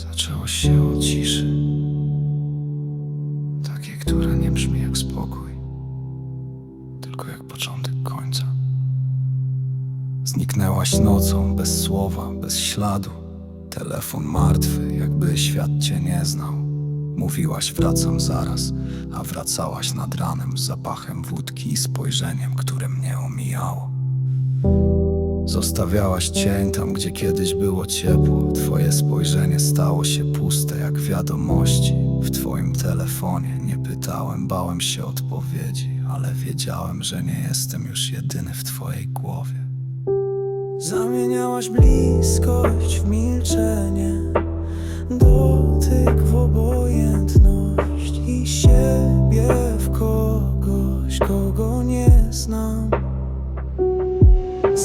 Zaczęło się od ciszy, takiej, która nie brzmi jak spokój, tylko jak początek końca. Zniknęłaś nocą, bez słowa, bez śladu. Telefon martwy, jakby świat cię nie znał. Mówiłaś wracam zaraz, a wracałaś nad ranem z zapachem wódki i spojrzeniem, które mnie omijało. Zostawiałaś cień tam, gdzie kiedyś było ciepło. Twoje spojrzenie stało się puste jak wiadomości. W twoim telefonie nie pytałem, bałem się odpowiedzi, ale wiedziałem, że nie jestem już jedyny w twojej głowie. Zamieniałaś bliskość w milczenie,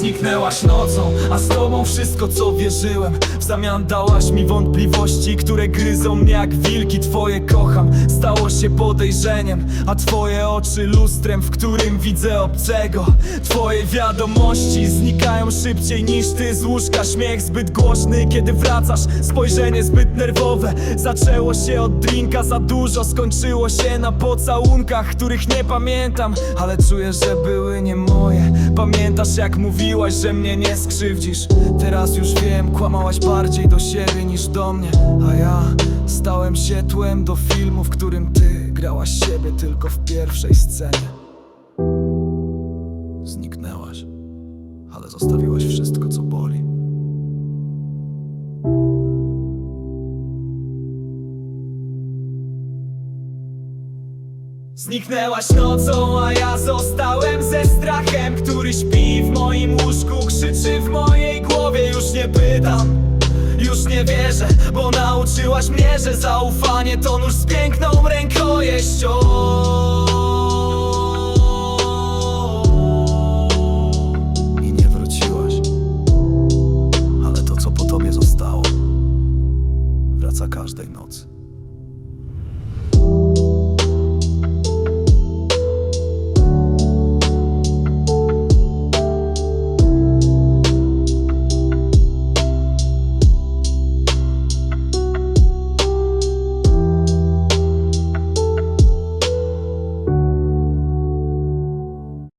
Zniknęłaś nocą, a z tobą wszystko co wierzyłem. W zamian dałaś mi wątpliwości, które gryzą mnie jak wilki. Twoje kocham stało się podejrzeniem A twoje oczy lustrem, w którym widzę obcego. Twoje wiadomości znikają szybciej niż ty z łóżka. Śmiech zbyt głośny, kiedy wracasz. Spojrzenie zbyt nerwowe. Zaczęło się od drinka za dużo Skończyło się na pocałunkach, których nie pamiętam Ale czuję, że były nie moje Pamiętasz jak mówiłaś, że mnie nie skrzywdzisz? Teraz już wiem, kłamałaś bardziej do siebie niż do mnie. A ja stałem się tłem do filmu, w którym ty grałaś siebie tylko w pierwszej scenie. Zniknęłaś, ale zostawiłaś wszystko, co boli. Zniknęłaś nocą, a ja zostałem ze strachem Który który śpi w moim łóżku Krzyczy w mojej głowie, już nie pytam już nie wierzę, bo nauczyłaś mnie, że zaufanie to nóż z piękną rękojeścią. I nie wróciłaś, ale to co po tobie zostało Wraca każdej nocy.